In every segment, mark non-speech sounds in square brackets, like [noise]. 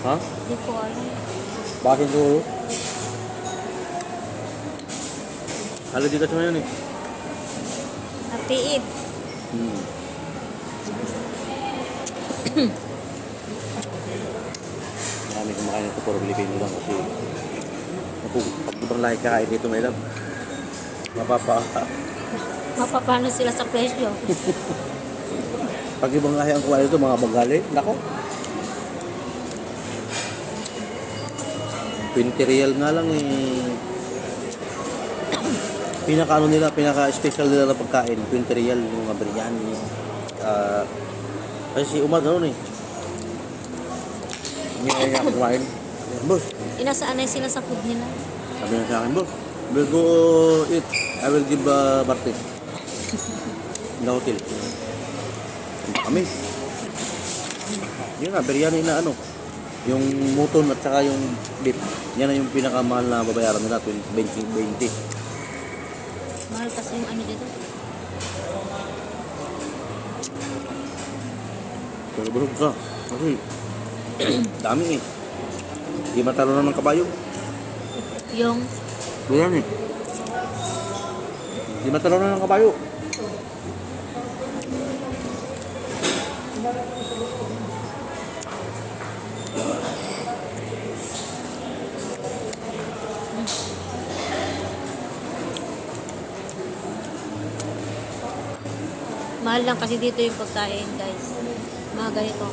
Ha? Hindi ko alam. Bakit siguro? Holiday kasi ngayon eh. Eve. Hmm. [clears throat] Marami kumakain nito puro Pilipino lang kasi naku, pag ibang lahi kakain dito may love. Mapapa, [laughs] Mapapano sila sa presyo. [laughs] pag ibang lahi ang kuha dito mga bagali, nako. 20 real nga lang eh. Pinaka ano nila, pinaka special nila na pagkain, 20 real yung mga biryani. Ah, kasi si Umar ano eh. Hindi na niya kumain. Boss, Inasaanay sila sa food nila. sabi niya sa akin, boss, we'll go eat. I will give uh, Martin. In the hotel. Kami. Yun na, biryani na ano. Yung muton at saka yung beef. Yan na yung pinakamahal na babayaran nila, 20, 20. Mahal kasi yung ano dito. Pero bulog ka. Kasi, dami eh. Di matalo na ng kabayo. Yung Biryani. Di matalo na ng kabayo. Mahal lang kasi dito yung pagkain, guys. Mga ganito.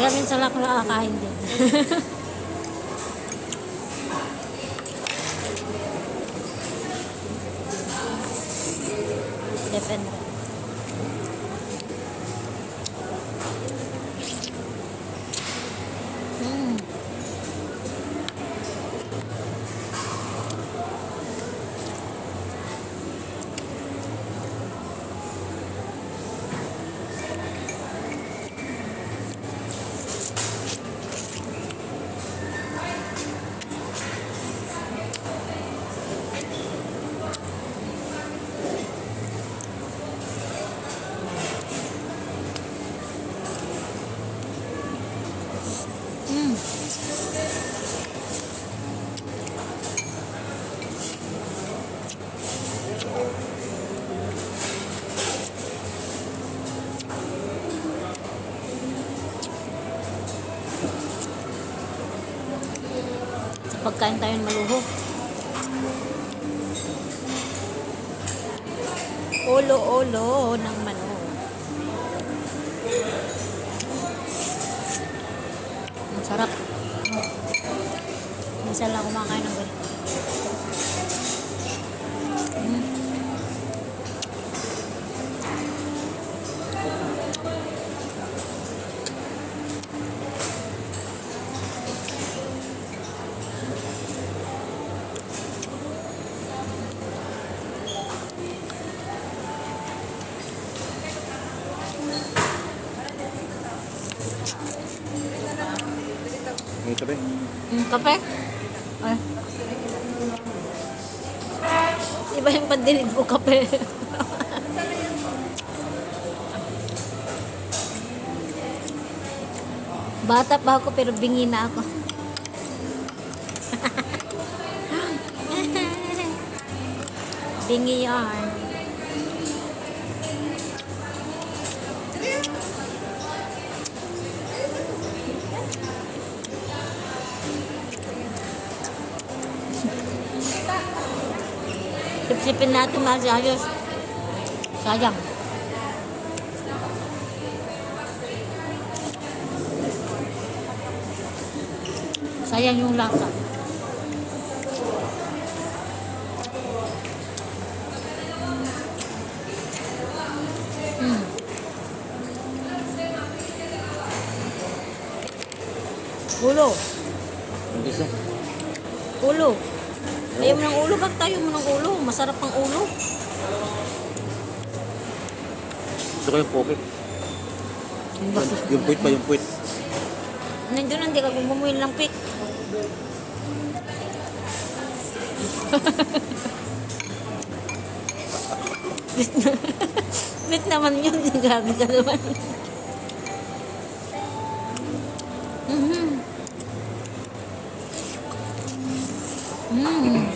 Kaya minsan lang ako nakakain din. [laughs] Depende. Pagkain tayo ng maluho. Ulo-ulo ng manok. Ang sarap. Minsan lang kumakain ng ganito. Ang sabi. Mm, kape? Ay. Iba yung pandinig ko kape. Bata pa ako pero bingi na ako. [laughs] bingi yarn. Sipsipin natin mga sayos. Sayang. Sayang yung lasa. Mm. Ulo. Ulo. Ayaw mo ng ulo, ba't tayo mo ng ulo? Masarap ang ulo. Gusto ko yung poke. Yung Yung puwit pa, yung puwit. Nandun hindi ka bumuhin lang pik. Sweet [laughs] naman yun. Gabi ka naman. Mhm. Mm.